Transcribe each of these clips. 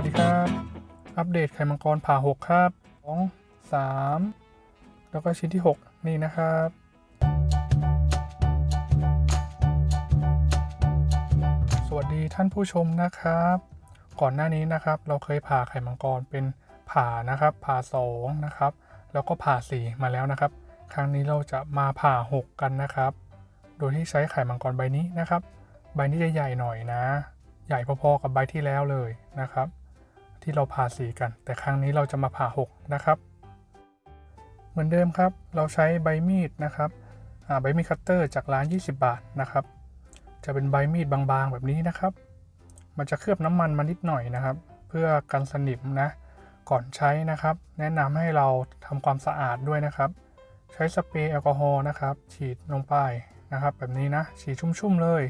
วัสดีครับ อัปเดตไข่มังกรผ่าหกครับสองสามแล้วก็ชิ้นที่ 6 นี่นะครับสวัสดีท่านผู้ชมนะครับ ก่อนหน้านี้นะครับเราเคยผ่าไข่มังกรเป็นผ่านะครับ ผ่า2นะครับ แล้วก็ผ่า 4 มาแล้วนะครับ ครั้งนี้เราจะมาผ่า 6 กันนะครับ โดยที่ใช้ไข่มังกรใบนี้นะครับ ใบนี้จะใหญ่หน่อยนะ ใหญ่พอๆกับใบที่แล้วเลยนะครับ ที่เราผ่าสีกัน แต่ครั้งนี้เราจะมาผ่า 6 นะครับ เหมือนเดิมครับ เราใช้ใบมีดนะครับใบมีดคัตเตอร์จากร้าน 20 บาทนะครับ จะเป็นใบมีดบางๆแบบนี้นะครับ มันจะเคลือบน้ำมันมานิดหน่อยนะครับ เพื่อกันสนิมนะ ก่อนใช้นะครับ แนะนำให้เราทำความสะอาดด้วยนะครับ ใช้สเปรย์แอลกอฮอล์นะครับ ฉีดลงไปนะครับ แบบนี้นะ ฉีดชุ่มๆเลย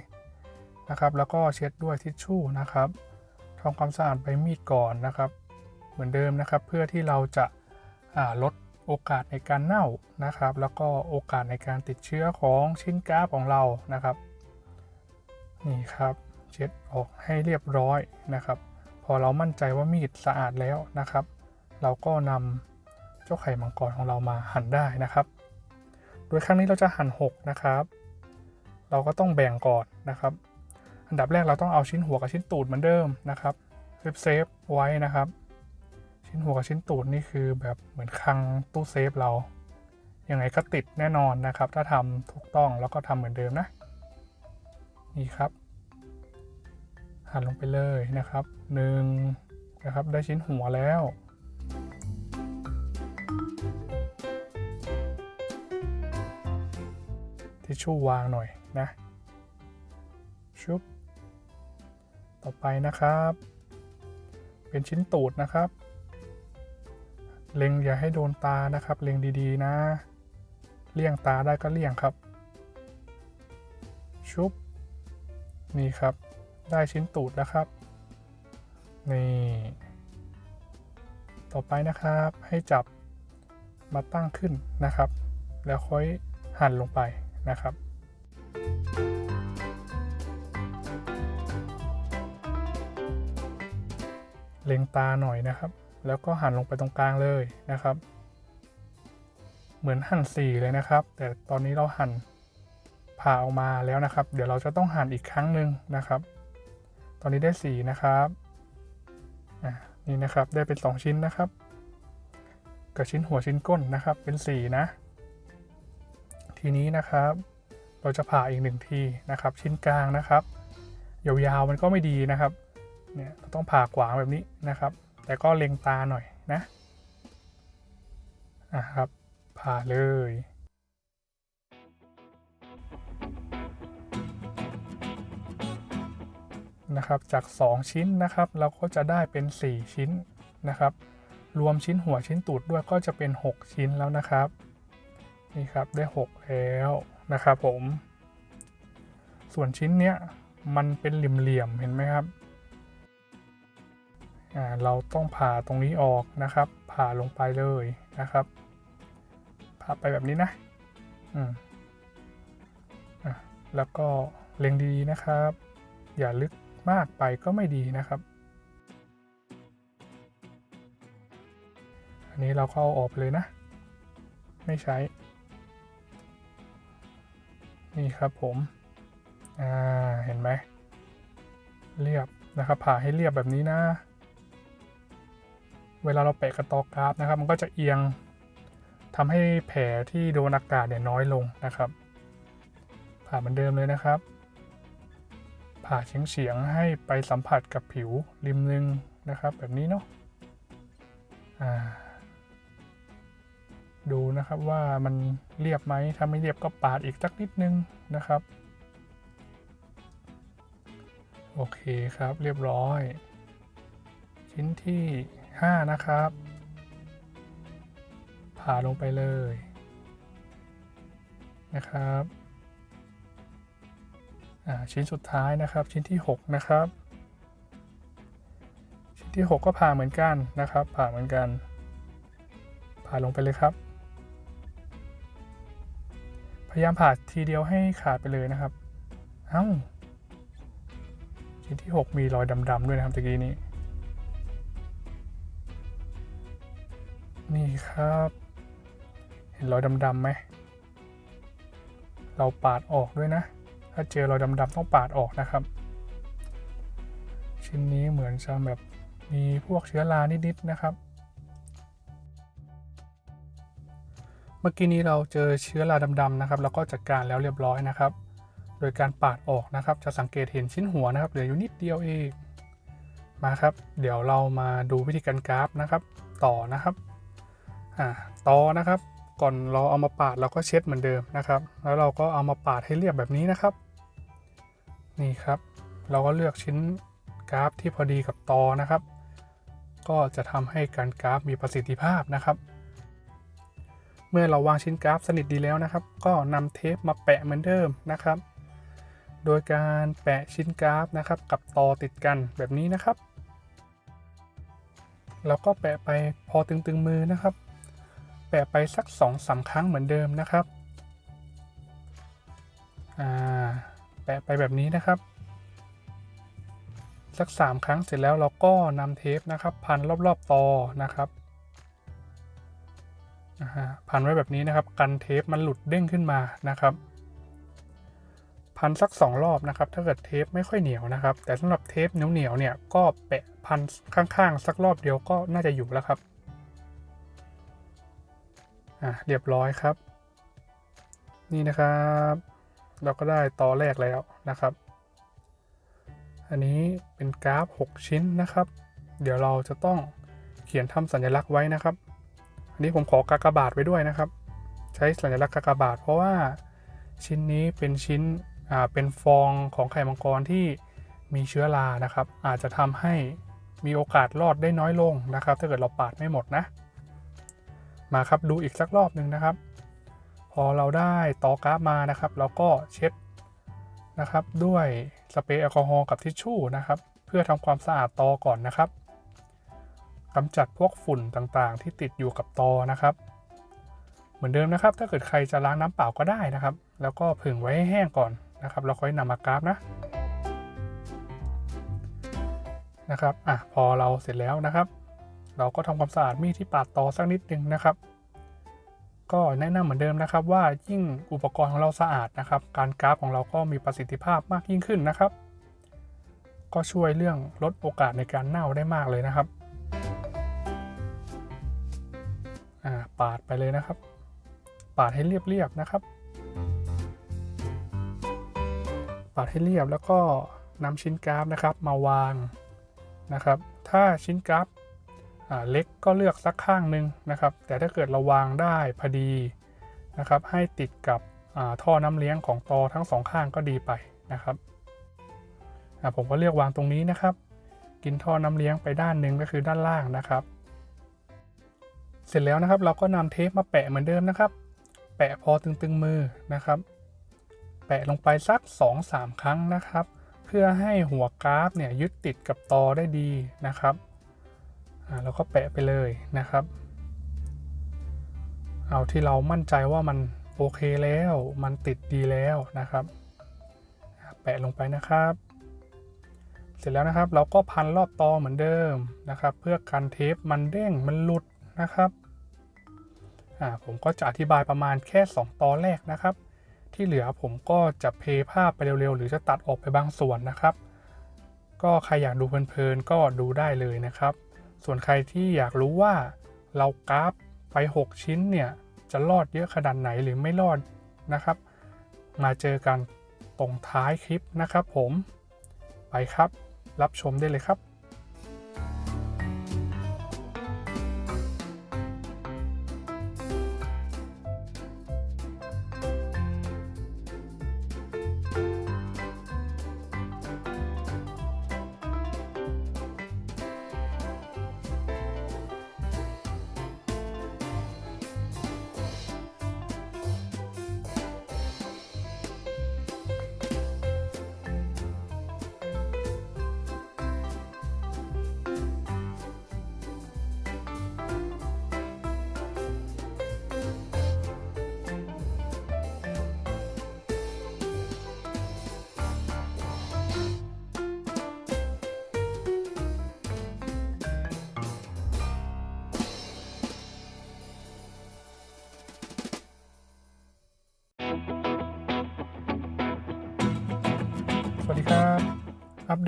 นะครับ แล้วก็เช็ดด้วยทิชชู่นะครับ ทำความสะอาดใบมีดก่อนนะครับ เหมือนเดิมนะครับ เพื่อที่เราจะาลดโอกาสในการเน่านะครับ แล้วก็โอกาสในการติดเชื้อของชิ้นก๊าซของเรานะครับนี่ครับ เช็ดออกให้เรียบร้อยนะครับ พอเรามั่นใจว่ามีดสะอาดแล้วนะครับ เราก็นำเจ้าไข่มังกรของเรามาหั่นได้นะครับ โดยครั้งนี้เราจะหั่น 6 นะครับ เราก็ต้องแบ่งก่อนนะครับ อันดับแรกเราต้องเอาชิ้นหัวกับชิ้นตูดเหมือนเดิมนะครับเซฟเซฟไว้นะครับ ชิ้นหัวกับชิ้นตูดนี่คือแบบเหมือนคลังตู้เซฟเรายังไงก็ติดแน่นอนนะครับ ถ้าทำถูกต้องแล้วก็ทำเหมือนเดิมนะ นี่ครับ หันลงไปเลยนะครับหนึ่งนะครับได้ชิ้นหัวแล้วทิชชู่วางหน่อยนะชุบ ต่อไปนะครับ เป็นชิ้นตูดนะครับ เล็งอย่าให้โดนตานะครับ เล็งดีๆ นะ เลี่ยงตาได้ก็เลี่ยงครับ ชุบ นี่ครับ ได้ชิ้นตูดแล้วครับ นี่ ต่อไปนะครับ ให้จับมาตั้งขึ้นนะครับ แล้วค่อยหั่นลงไปนะครับ เล็งตาหน่อยนะครับ แล้วก็หั่นลงไปตรงกลางเลยนะครับ เหมือนหั่นสี่เลยนะครับ แต่ตอนนี้เราหั่นผ่าออกมาแล้วนะครับ เดี๋ยวเราจะต้องหั่นอีกครั้งหนึ่งนะครับ ตอนนี้ได้สี่นะครับอะนี่นะครับได้เป็น 2 ชิ้นนะครับกับชิ้นหัวชิ้นก้นนะครับ เป็น 4 นะ ทีนี้นะครับ เราจะผ่าอีกหนึ่งทีนะครับ ชิ้นกลางนะครับยาวๆมันก็ไม่ดีนะครับ เนี่ยต้องผ่ากวางแบบนี้นะครับ แต่ก็เล็งตาหน่อยนะอะครับ ผ่าเลยนะครับจาก 2 ชิ้นนะครับเราก็จะได้เป็น 4 ชิ้นนะครับ รวมชิ้นหัวชิ้นตูดด้วยก็จะเป็น 6 ชิ้นแล้วนะครับนี่ครับได้ 6 แล้วนะครับผม ส่วนชิ้นเนี้ยมันเป็นเหลี่ยมๆเห็นไหมครับ เราต้องผ่าตรงนี้ออกนะครับ ผ่าลงไปเลยนะครับผ่าไปแบบนี้นะอืมอะแล้วก็เล็งดีๆนะครับ อย่าลึกมากไปก็ไม่ดีนะครับ อันนี้เราก็เอาออกไปเลยนะ ไม่ใช้ นี่ครับผม อ่า เห็นไหม เรียบนะครับ ผ่าให้เรียบแบบนี้นะ เวลาเราแปะกระตอกกราฟนะครับ มันก็จะเอียงทำให้แผลที่โดนอากาศเนี่ยน้อยลงนะครับ ผ่าเหมือนเดิมเลยนะครับ ผ่าเฉียงเฉียงๆให้ไปสัมผัสกับผิวริมนึงนะครับ แบบนี้เนาะดูนะครับว่ามันเรียบไหมถ้าไม่เรียบก็ปาดอีกสักนิดนึงนะครับโอเคครับเรียบร้อย ชิ้นที่ 5 นะครับ ผ่าลงไปเลยนะครับชิ้นสุดท้ายนะครับชิ้นที่ 6 นะครับ ชิ้นที่ 6 ก็ผ่าเหมือนกันนะครับ ผ่าเหมือนกัน ผ่าลงไปเลยครับ พยายามผ่าทีเดียวให้ขาดไปเลยนะครับ เอ้า ชิ้นที่ 6 มีรอยดำๆด้วยนะครับตะกี้นี้ นี่ครับ เห็นรอยดำๆไหม เราปาดออกด้วยนะ ถ้าเจอรอยดำๆต้องปาดออกนะครับ ชิ้นนี้เหมือนจะแบบมีพวกเชื้อรานิดๆนะครับ เมื่อกี้นี้เราเจอเชื้อราดำๆนะครับ แล้วก็จัดการแล้วเรียบร้อยนะครับ โดยการปาดออกนะครับ จะสังเกตเห็นชิ้นหัวนะครับ เหลืออยู่นิดเดียวเอง มาครับ เดี๋ยวเรามาดูวิธีการกราฟนะครับ ต่อนะครับ อ่าต่อนะครับ ก่อนเราเอามาปาดเราก็เช็ดเหมือนเดิมนะครับ แล้วเราก็เอามาปาดให้เรียบแบบนี้นะครับ นี่ครับ เราก็เลือกชิ้นกราฟที่พอดีกับตอนะครับ ก็จะทำให้การกราฟมีประสิทธิภาพนะครับ เมื่อเราวางชิ้นกราฟสนิทดีแล้วนะครับ ก็นำเทปมาแปะเหมือนเดิมนะครับ โดยการแปะชิ้นกราฟนะครับ กับตอติดกันแบบนี้นะครับ แล้วก็แปะไปพอตึงๆมือนะครับ แปะไปสัก2อสาครั้งเหมือนเดิมนะครับอ่าแปะไปแบบนี้นะครับ สัก 3 ครั้งเสร็จแล้วเราก็นำเทปนะครับ พันรอบๆตอนะครับนะฮะพันไว้แบบนี้นะครับ กันเทปมันหลุดเด้งขึ้นมานะครับ พันสัก 2 รอบนะครับ ถ้าเกิดเทปไม่ค่อยเหนียวนะครับ แต่สำหรับเทปเหนียวๆเนี่ยก็แปะพันข้างๆ สักรอบเดียวก็น่าจะอยู่แล้วครับ อะเรียบร้อยครับ นี่นะครับ เราก็ได้ตอแรกแล้วนะครับ อันนี้เป็นกราฟ 6 ชิ้นนะครับ เดี๋ยวเราจะต้องเขียนทำสัญลักษณ์ไว้นะครับ อันนี้ผมขอกากบาทไว้ด้วยนะครับ ใช้สัญลักษณ์กากบาท เพราะว่าชิ้นนี้เป็นชิ้นอ่าเป็นฟองของไข่มังกรที่มีเชื้อรานะครับ อาจจะทำให้มีโอกาสรอดได้น้อยลงนะครับ ถ้าเกิดเราปาดไม่หมดนะ มาครับดูอีกสักรอบหนึ่งนะครับ พอเราได้ตอกราฟมานะครับ เราก็เช็ดนะครับ ด้วยสเปรย์แอลกอฮอล์กับทิชชู่นะครับ เพื่อทำความสะอาดตอก่อนนะครับกำจัดพวกฝุ่นต่างๆ ที่ติดอยู่กับตอนะครับ เหมือนเดิมนะครับ ถ้าเกิดใครจะล้างน้ำเปล่าก็ได้นะครับ แล้วก็ผึ่งไว้ให้แห้งก่อนนะครับเราค่อยนำมากราฟนะนะครับอะพอเราเสร็จแล้วนะครับ เราก็ทำความสะอาดมีดที่ปาดตอสักนิดนึงนะครับ ก็แนะนำเหมือนเดิมนะครับ ว่ายิ่งอุปกรณ์ของเราสะอาดนะครับ การกราฟของเราก็มีประสิทธิภาพมากยิ่งขึ้นนะครับ ก็ช่วยเรื่องลดโอกาสในการเน่าได้มากเลยนะครับอ่าปาดไปเลยนะครับ ปาดให้เรียบๆนะครับ ปาดให้เรียบแล้วก็นำชิ้นกราฟนะครับมาวางนะครับ ถ้าชิ้นกราฟ เล็กก็เลือกสักข้างหนึ่งนะครับ แต่ถ้าเกิดเราวางได้พอดีนะครับ ให้ติดกับท่อน้ำเลี้ยงของตอทั้งสองข้างก็ดีไปนะครับผมก็เลือกวางตรงนี้นะครับ กินท่อน้ำเลี้ยงไปด้านหนึ่งก็คือด้านล่างนะครับ เสร็จแล้วนะครับเราก็นำเทปมาแปะเหมือนเดิมนะครับ แปะพอตึงๆมือนะครับ แปะลงไปสัก 2-3 ครั้งนะครับ เพื่อให้หัวกราฟเนี่ยยึดติดกับตอได้ดีนะครับ เราก็แปะไปเลยนะครับ เอาที่เรามั่นใจว่ามันโอเคแล้ว มันติดดีแล้วนะครับ แปะลงไปนะครับ เสร็จแล้วนะครับเราก็พันรอบตอเหมือนเดิมนะครับ เพื่อกันเทปมันเด้งมันหลุดนะครับผมก็จะอธิบายประมาณแค่ 2 ตอนแรกนะครับ ที่เหลือผมก็จะเพย์ภาพไปเร็วๆ หรือจะตัดออกไปบางส่วนนะครับ ก็ใครอยากดูเพลินๆก็ดูได้เลยนะครับ ส่วนใครที่อยากรู้ว่าเรากราฟไป 6 ชิ้นเนี่ยจะรอดเยอะขนาดไหนหรือไม่รอดนะครับ มาเจอกันตรงท้ายคลิปนะครับผม ไปครับ รับชมได้เลยครับ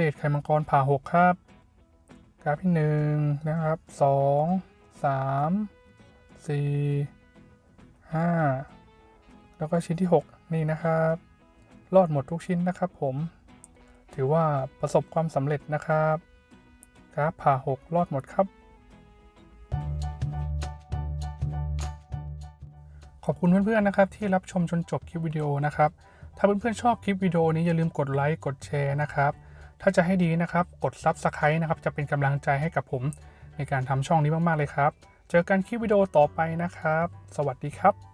เดตไข่มังกรผ่าหกครับกราฟที่หนึ่งนะครับสองสามสี่ห้าแล้วก็ชิ้นที่หกนี่นะครับ รอดหมดทุกชิ้นนะครับผม ถือว่าประสบความสำเร็จนะครับกราฟผ่าหกรอดหมดครับ ขอบคุณเพื่อนๆนะครับ ที่รับชมจนจบคลิปวิดีโอนะครับ ถ้าเพื่อนๆชอบคลิปวิดีโอนี้อย่าลืมกดไลค์กดแชร์นะครับ ถ้าจะให้ดีนะครับ กด Subscribe นะครับ จะเป็นกำลังใจให้กับผมในการทำช่องนี้มาก ๆ เลยครับ เจอกันคลิปวิดีโอต่อไปนะครับ สวัสดีครับ